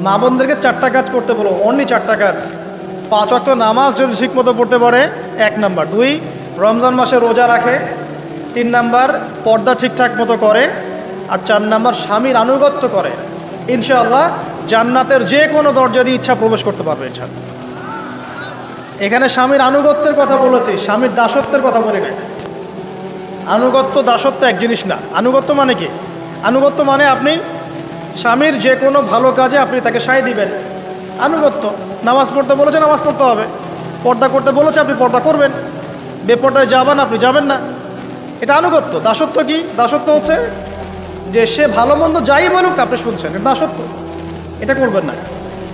মা বোনদেরকে চারটা কাজ করতে বলো অনলি চারটা কাজ। পাঁচ অক্ট নামাজ যদি ঠিক মতো পড়তে পারে, এক নাম্বার। দুই, রমজান মাসে রোজা রাখে। তিন নাম্বার, পর্দা ঠিকঠাক মতো করে। আর চার নাম্বার, স্বামীর আনুগত্য করে। ইনশাআল্লাহ জান্নাতের যে কোনো দরজা দিয়ে ইচ্ছা প্রবেশ করতে পারবে, ইনশাআল্লাহ। এখানে স্বামীর আনুগত্যের কথা বলেছি, স্বামীর দাসত্বের কথা বলি না আনুগত্য দাসত্ব এক জিনিস না। আনুগত্য মানে কি? আনুগত্য মানে আপনি স্বামীর যে কোনো ভালো কাজে আপনি তাকে সায় দিবেন। আনুগত্য, নামাজ পড়তে বলেছে, নামাজ পড়তে হবে। পর্দা করতে বলেছে, আপনি পর্দা করবেন। বেপর্দায় যাবেন, আপনি যাবেন না। এটা আনুগত্য। দাসত্ব কি? দাসত্ব হচ্ছে যে সে ভালো মন্দ যাই বলুক, আপনি শুনছেন। এটা দাসত্ব। এটা করবেন না।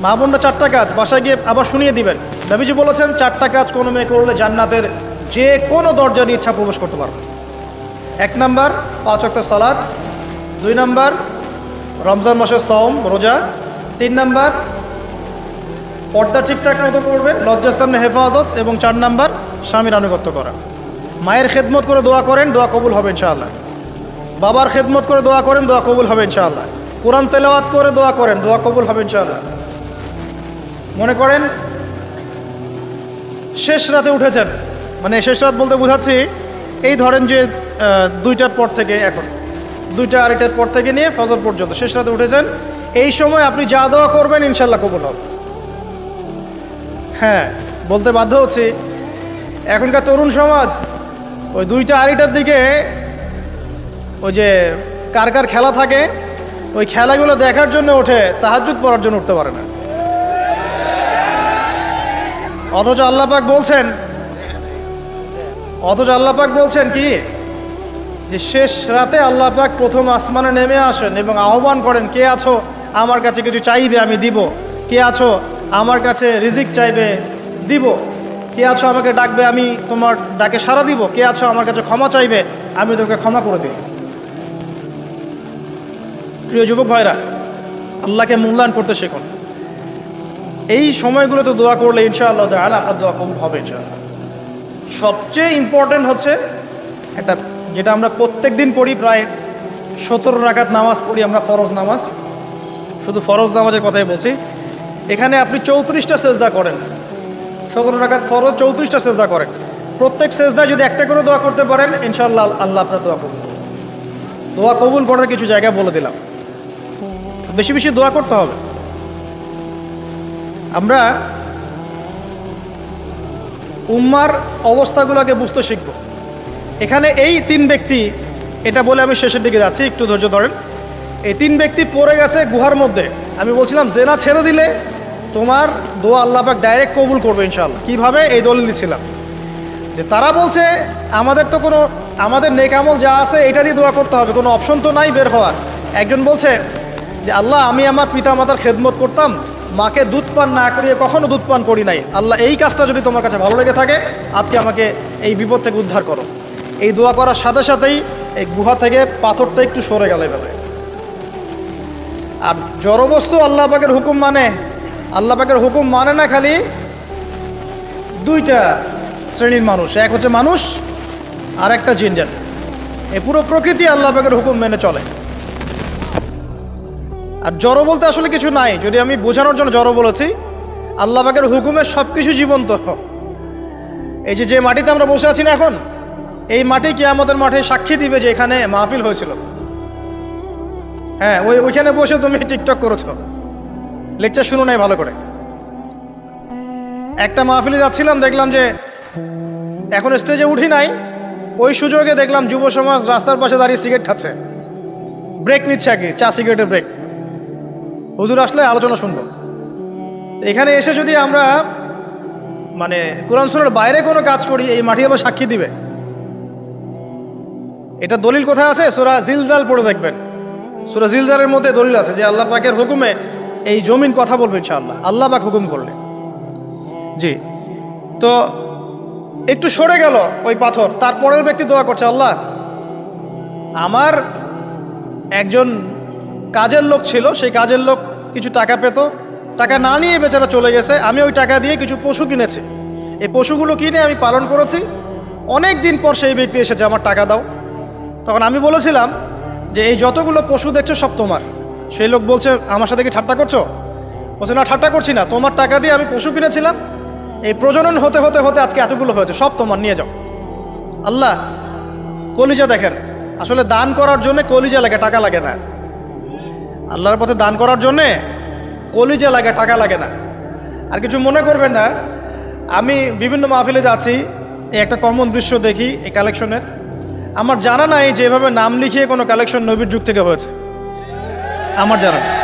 মা বোনরা চারটা কাজ। বাসায় গিয়ে আবার শুনিয়ে দিবেন। নবীজি বলেছেন, চারটা কাজ কোনো মেয়ে করলে জান্নাতের যে কোনো দরজা দিয়ে ইচ্ছা প্রবেশ করতে পারবে। এক নাম্বার, পাঁচ অক্ট সালাদ দুই নাম্বার রমজান মাসের সম রোজা। তিন নাম্বার, পর্দা ঠিকঠাক মতো করবে, লজ্জাস্থানে হেফাজত এবং চার নাম্বার, স্বামীর আনুগত্য করা। মায়ের খেদমত করে দোয়া করেন, দোয়া কবুল হবে ইনশাআল্লাহ। বাবার খেদমত করে দোয়া করেন, দোয়া কবুল হবে ইনশাআল্লাহ। কোরআন তেলাওয়াত করে দোয়া করেন, দোয়া কবুল হবে ইনশাআল্লাহ। মনে করেন, শেষ রাতে উঠেছেন। মানে শেষ রাত বলতে বোঝাচ্ছি, এই ধরেন যে দুইটার পর থেকে এখন। দুইটা আড়াইটার পর থেকে নিয়ে ফজর পর্যন্ত, শেষ রাতে উঠেছেন এই সময় আপনি যা দোয়া করবেন, ইনশাল্লাহ কবুল হবে। হ্যাঁ বলতে বাধ্য হচ্ছি। এখনকার তরুণ সমাজ, ওই দুইটা আড়াইটার দিকে ওই যে কার কার খেলা থাকে, ওই খেলাগুলো দেখার জন্য ওঠে তাহাজুদ পড়ার জন্য উঠতে পারে না। অথচ আল্লাপাক বলছেন, অথচ আল্লাপাক বলছেন কি? যে শেষ রাতে আল্লাপাক প্রথম আসমানে নেমে আসেন এবং আহ্বান করেন, কে আছো? আমার কাছে কিছু চাইবে, আমি দিব। কে আছো? আমার কাছে রিজিক চাইবে, দিব। কে আছো? আমাকে ডাকবে, আমি তোমার ডাকে সাড়া দিব। কে আছো? আমার কাছে ক্ষমা চাইবে, আমি তোকে ক্ষমা করে দিব। প্রিয় যুবক ভাইরা, আল্লাহকে মূল্যায়ন করতে শেখুন। এই সময়গুলোতে দোয়া করলে ইনশাআল্লাহ আপনার দোয়া কবুল হবে ইনশাআল্লাহ। সবচেয়ে ইম্পর্টেন্ট হচ্ছে একটা যেটা আমরা প্রত্যেক দিন পড়ি প্রায় সতেরো রাকাত নামাজ পড়ি আমরা, ফরজ নামাজ। শুধু ফরজ নামাজের কথাই বলছি। এখানে আপনি চৌত্রিশটা সেজদা করেন। সতেরো রাকাত ফরজ, চৌত্রিশটা সেজদা করেন। প্রত্যেক সেজদায় যদি একটা করে দোয়া করতে পারেন ইনশাল্লাহ আল্লাহ আপনার দোয়া কবুল দোয়া কবুল করার কিছু জায়গা বলে দিলাম। বেশি বেশি দোয়া করতে হবে। আমরা উম্মার অবস্থাগুলোকে বুঝতে শিখব। এখানে এই তিন ব্যক্তি, এটা বলে আমি শেষের দিকে যাচ্ছি, একটু ধৈর্য ধরেন। এই তিন ব্যক্তি পড়ে গেছে গুহার মধ্যে। আমি বলছিলাম, জেনা ছেড়ে দিলে তোমার দোয়া আল্লাপাক ডাইরেক্ট কবুল করবে ইনশাআল্লাহ। কীভাবে? এই দলিল দিচ্ছিলাম। যে তারা বলছে, আমাদের তো কোনো, আমাদের নেকামল যা আছে, এটা দিয়ে দোয়া করতে হবে। কোনো অপশন তো নাই বের হওয়ার। একজন বলছে, যে আল্লাহ, আমি আমার পিতা মাতার খেদমত করতাম, মাকে দুধ পান না করিয়ে কখনো দুধ পান করি নাই। আল্লাহ, এই কাজটা যদি তোমার কাছে ভালো লেগে থাকে, আজকে আমাকে এই বিপদ থেকে উদ্ধার করো। এই দোয়া করার সাথে সাথেই এই গুহা থেকে পাথরটা একটু সরে গেল এভাবে আর জড়বস্তু আল্লাহ পাকের হুকুম মানে আল্লাহ পাকের হুকুম মানে না খালি দুইটা শ্রেণির মানুষ, এক হচ্ছে মানুষ আর একটা জিনজাত এই পুরো প্রকৃতি আল্লাহ পাকের হুকুম মেনে চলে। আর জড়ো বলতে আসলে কিছু নাই, যদি আমি বোঝানোর জন্য জড়ো বলেছি, আল্লাহ হুকুমে সব কিছু জীবন্ত। এই যে যে মাটিতে আমরা বসে আছি না এখন এই মাটি কি আমাদের মাঠে সাক্ষী দিবে যে এখানে মাহফিল হয়েছিল। হ্যাঁ ওই ওইখানে বসে তুমি টিকটক করেছ। লেকচার শুনো নাই ভালো করে। একটা মাহফিলে যাচ্ছিলাম, দেখলাম যে এখন স্টেজে উঠি নাই। ওই সুযোগে দেখলাম যুব সমাজ রাস্তার পাশে দাঁড়িয়ে সিগারেট খাচ্ছে। ব্রেক নিচ্ছে আগে চা সিগারেটের ব্রেক হুজুর আসলে আলোচনা শুনব। এখানে এসে যদি আমরা মানে কোরআন বাইরে কোনো কাজ করি, এই মাটি আবার সাক্ষী দিবে। এটা দলিল কোথায় আছে? সুরা জিলজাল পড়ে দেখবেন। সুরা জিলজালের মধ্যে দলিল আছে যে আল্লাহ পাকের হুকুমে এই জমিন কথা বলবে ইনশাআল্লাহ। আল্লাহ পাক হুকুম করলে জি। তো একটু সরে গেল ওই পাথর, তারপরের ব্যক্তি দোয়া করছে, আল্লাহ, আমার একজন কাজের লোক ছিল, সেই কাজের লোক কিছু টাকা পেত, টাকা না নিয়ে বেচারা চলে গেছে, আমি ওই টাকা দিয়ে কিছু পশু কিনেছি। এই পশুগুলো কিনে আমি পালন করেছি। অনেক দিন পর সেই ব্যক্তি এসেছে, আমার টাকা দাও। তখন আমি বলেছিলাম যে, এই যতগুলো পশু দেখছ, সব তোমার। সেই লোক বলছে, আমার সাথে কি ঠাট্টা করছ? বলছে, না, ঠাট্টা করছি না। তোমার টাকা দিয়ে আমি পশু কিনেছিলাম। এই প্রজনন হতে হতে হতে আজকে এতগুলো হয়েছে, সব তোমার, নিয়ে যাও। আল্লাহ, কলিজা দেখেন। আসলে দান করার জন্য কলিজা লাগে, টাকা লাগে না। আল্লাহর পথে দান করার জন্যে কলিজা লাগে, টাকা লাগে না। আর কিছু মনে করবেন না, আমি বিভিন্ন মাহফিলে যাচ্ছি, এই একটা কমন দৃশ্য দেখি, এই কালেকশনের আমার জানা নাই যে এভাবে নাম লিখিয়ে কোনো কালেকশন নবীর যুগ থেকে হয়েছে। আমার জানা নেই।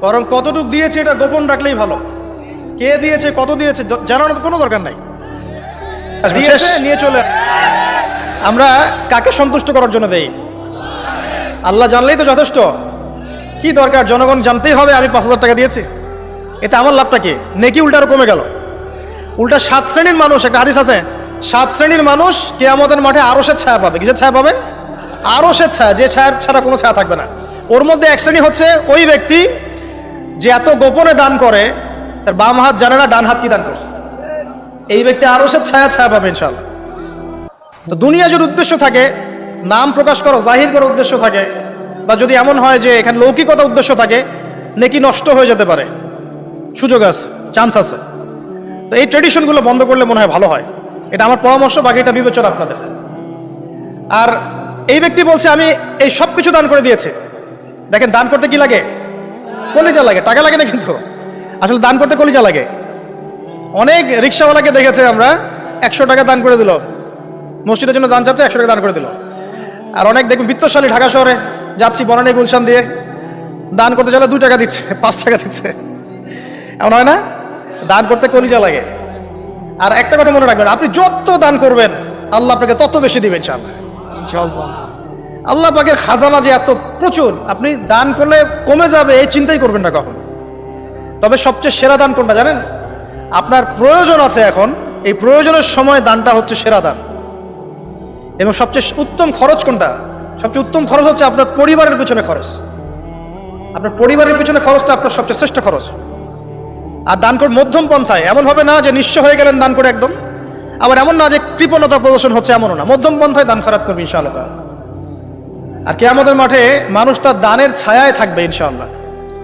বরং কতটুক দিয়েছে এটা গোপন রাখলেই ভালো। কে দিয়েছে কত দিয়েছে জানানোর কোনো দরকার নাই। দিয়েছে নিয়ে চলে আমরা কাকে সন্তুষ্ট করার জন্য দেই? আল্লাহ জানলেই তো যথেষ্ট। কি দরকার? জনগণ জানতেই হবে আমি পাঁচ হাজার টাকা দিয়েছি। এতে আমার লাভটা কি? নেকি উল্টা আরও কমে গেল। উল্টা সাত শ্রেণির মানুষ একটা হাদিস আছে সাত শ্রেণির মানুষ কে আমাদের মাঠে আরসের ছায়া পাবে। কিসের ছায়া পাবে? আরসের ছায়া, যে ছায়া ছাড়া কোনো ছায়া থাকবে না। ওর মধ্যে এক শ্রেণি হচ্ছে ওই ব্যক্তি যে এত গোপনে দান করে, তার বাম হাত জানে না, ডান হাত কি দান করছে। এই ব্যক্তি আরসের ছায়া ছায়া পাবে ইনশাল্লাহ তো দুনিয়া যদি উদ্দেশ্য থাকে, নাম প্রকাশ করো, জাহির করার উদ্দেশ্য থাকে, বা যদি এমন হয় যে এখানে লৌকিকতা উদ্দেশ্য থাকে, নেকি নষ্ট হয়ে যেতে পারে। সুযোগ আছে চান্স আছে। তো এই ট্রেডিশনগুলো বন্ধ করলে মনে হয় ভালো হয়। এটা আমার পরামর্শ বাকিটা বিবেচনা আপনাদের। আর এই ব্যক্তি বলছে, আমি এই সব কিছু দান করে দিয়েছি। দেখেন, দান করতে কি লাগে? কলিজা লাগে। টাকা লাগে না কিন্তু। আসলে দান করতে কলিজা লাগে। অনেক রিক্সাওয়ালাকে দেখেছে আমরা, একশো টাকা দান করে দিল। মসজিদের জন্য দান চাচ্ছে, একশো টাকা দান করে দিল। আর অনেক দেখবেন, বিত্তশালী ঢাকা শহরে যাচ্ছি বনানী, গুলশান দিয়ে। দান করতে চলে দু টাকা দিচ্ছে, পাঁচ টাকা দিচ্ছে। এমন হয় না? দান করতে কলিজা লাগে। আর একটা কথা মনে রাখবেন আপনি যত দান করবেন আল্লাহ আপনাকে তত বেশি দিবেন ইনশাআল্লাহ। আল্লাহ পাকের খাজানা যে এত প্রচুর আপনি দান করলে কমে যাবে এই চিন্তাই করবেন না কখন। তবে সবচেয়ে সেরা দান কোনটা জানেন? আপনার প্রয়োজন আছে এখন এই প্রয়োজনের সময় দানটা হচ্ছে সেরা দান। এবং সবচেয়ে উত্তম খরচ কোনটা? সবচেয়ে উত্তম খরচ হচ্ছে আপনার পরিবারের পিছনে খরচ। আপনার পরিবারের পিছনে খরচটা আপনার সবচেয়ে শ্রেষ্ঠ খরচ। আর দান কর মধ্যম পন্থায়। এমন হবে না যে নিঃস্ব হয়ে গেলেন দান করে একদম। আবার এমন না যে কৃপণতা প্রদর্শন হচ্ছে এমনও না। মধ্যম পন্থায় দান খরাত করবে ইনশাআল্লাহ। আর কে আমাদের মাঠে মানুষ তার দানের ছায়ায় থাকবে ইনশাআল্লাহ।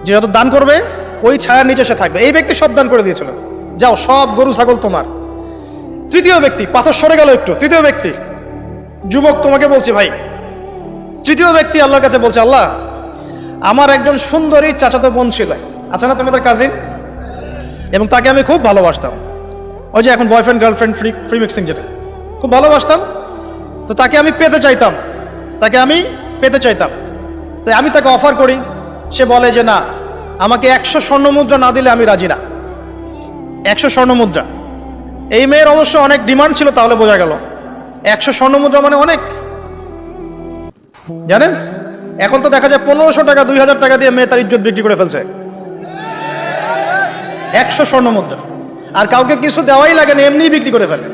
যে যত দান করবে, ওই ছায়ার নিচে সে থাকবে। এই ব্যক্তি সব দান করে দিয়েছিল। যাও, সব গরু, ছাগল তোমার। তৃতীয় ব্যক্তি, পাথর সরে গেল একটু। তৃতীয় ব্যক্তি, যুবক তোমাকে বলছি, ভাই। তৃতীয় ব্যক্তি আল্লাহর কাছে বলছে, আল্লাহ, আমার একজন সুন্দরী চাচাতো বোন ছিল। আছে না তোমাদের কাজিন এবং তাকে আমি খুব ভালোবাসতাম। ওই যে এখন boyfriend girlfriend free free mixing যেটা। খুব ভালোবাসতাম। তো তাকে আমি পেতে চাইতাম। তাকে আমি পেতে চাইতাম। তাই আমি তাকে অফার করি। সে বলে যে, না, আমাকে একশো স্বর্ণ মুদ্রা না দিলে আমি রাজি না। একশো স্বর্ণ মুদ্রা। এই মেয়ের অবশ্য অনেক ডিমান্ড ছিল, তাহলে বোঝা গেল। একশো স্বর্ণ মুদ্রা মানে অনেক। জানেন? এখন তো দেখা যায় পনেরোশো টাকা, দুই হাজার টাকা দিয়ে মেয়ে তার ইজ্জত বিক্রি করে ফেলছে। একশো স্বর্ণ মুদ্রা। আর কাউকে কিছু দেওয়াই লাগে না, এমনিই বিক্রি করে ফেলে।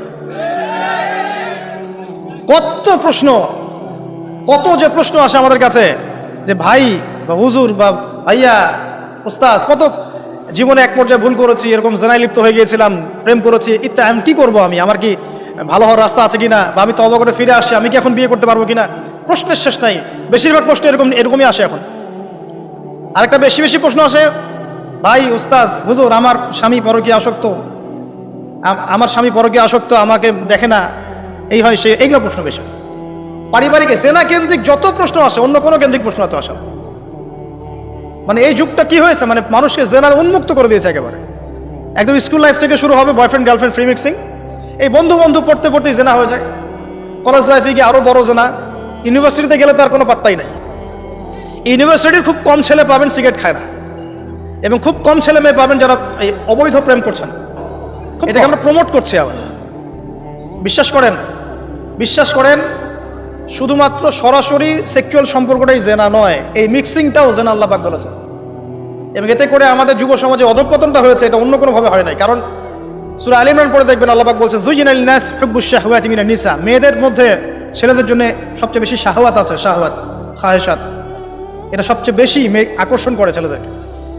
কত প্রশ্ন, কত যে প্রশ্ন আসে আমাদের কাছে যে ভাই বা হুজুর বা ভাইয়া ওস্তাজ কত জীবনে এক পর্যায়ে ভুল করেছি, এরকম জেনায় লিপ্ত হয়ে গিয়েছিলাম, প্রেম করেছি ইত্যা আমি কি করব আমি? আমার কি ভালো হওয়ার রাস্তা আছে কিনা? বা আমি তবা করে ফিরে আসছি, আমি কি এখন বিয়ে করতে পারব কিনা? প্রশ্নের শেষ নাই। বেশিরভাগ প্রশ্ন এরকম, এরকমই আসে এখন। আরেকটা বেশি বেশি প্রশ্ন আসে ভাই উস্তাজ হুজুর, আমার স্বামী পরকীয় আসক্ত। আমার স্বামী পরকীয় আসক্ত, আমাকে দেখে না। এই হয় সে, এইগুলো প্রশ্ন বেশি। পারিবারিক জেনা কেন্দ্রিক যত প্রশ্ন আসে, অন্য কোনো কেন্দ্রিক প্রশ্ন এত আসে মানে এই যুগটা কি হয়েছে? মানে মানুষকে জেনার উন্মুক্ত করে দিয়েছে একেবারে। একদম স্কুল লাইফ থেকে শুরু হবে বয়ফ্রেন্ড, গার্লফ্রেন্ড, ফ্রি মিক্সিং। এই বন্ধু বন্ধু পড়তে পড়তেই জেনা হয়ে যায়। কলেজ লাইফে গিয়ে আরও বড় জেনা। ইউনিভার্সিটিতে গেলে তো আর কোনো পাত্তাই নাই। ইউনিভার্সিটির খুব কম ছেলে পাবেন, সিগারেট খায় না। এবং খুব কম ছেলে মেয়ে পাবেন যারা এই অবৈধ প্রেম করছেন। এটাকে আমরা প্রমোট করছি আবার। বিশ্বাস করেন বিশ্বাস করেন শুধুমাত্র সরাসরি সেক্সুয়াল সম্পর্কটাই জেনা নয় এই মিক্সিংটাও জেনা আল্লাহ পাক বলেছে এবং এতে করে আমাদের যুব সমাজে অধঃপতনটা হয়েছে এটা অন্য কোনোভাবে হয় নাই। কারণ সুরা আলী ইমরান পরে দেখবেন আল্লাহ পাক বলছে জুইন আল নাস হুব্বুশ শাহওয়াতি মিনান নিসা। মেয়েদের মধ্যে ছেলেদের জন্য সবচেয়ে বেশি শাহওয়াত আছে শাহওয়াত খাহেসাত এটা সবচেয়ে বেশি মেয়ে আকর্ষণ করে ছেলেদের।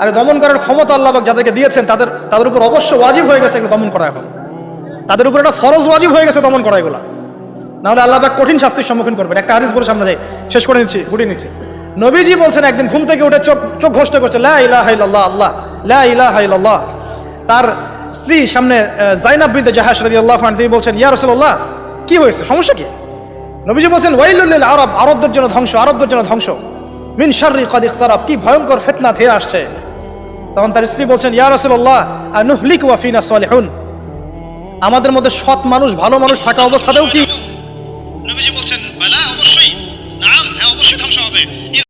আরে দমন করার ক্ষমতা আল্লাহবাক যাদেরকে দিয়েছেন, তাদের তাদের উপর অবশ্য ওয়াজিব হয়ে গেছে এগুলো দমন করা এখন। তাদের উপর একটা ফরজ ওয়াজিব হয়ে গেছে দমন করা এগুলা। নাহলে আল্লাহবাক কঠিন শাস্তির সম্মুখীন করবেন। একটা হাদিস বলে সামনে যাই, শেষ করে নিচ্ছি, গুটিয়ে নিচ্ছি। নবীজি বলছেন, একদিন ঘুম থেকে উঠে চোখ চোখ ঘষ্ট করছে, লা ইলাহা ইল্লাল্লাহ, আল্লাহ, লা ইলাহা ইল্লাল্লাহ। তার স্ত্রী সামনে জাইনাব বিনতে জাহাজ রাদিয়াল্লাহু আনহা, তিনি বলছেন, ইয়া রাসূলুল্লাহ, কি হয়েছে? সমস্যা কি? নবীজি বলছেন, ওয়াইলুল লিল আরব, আরবদের জন্য ধ্বংস, আরবদের জন্য ধ্বংস। মিন শাররি কাদ ইখতারাব। কি ভয়ঙ্কর ফিতনা ধেয়ে আসছে। তখন তার স্ত্রী বলছেন, ইয়া রাসূলুল্লাহ আনুহলিক ওয়াফিনা সালিহুন? আমাদের মধ্যে সৎ মানুষ, ভালো মানুষ থাকা অবস্থাতেও কি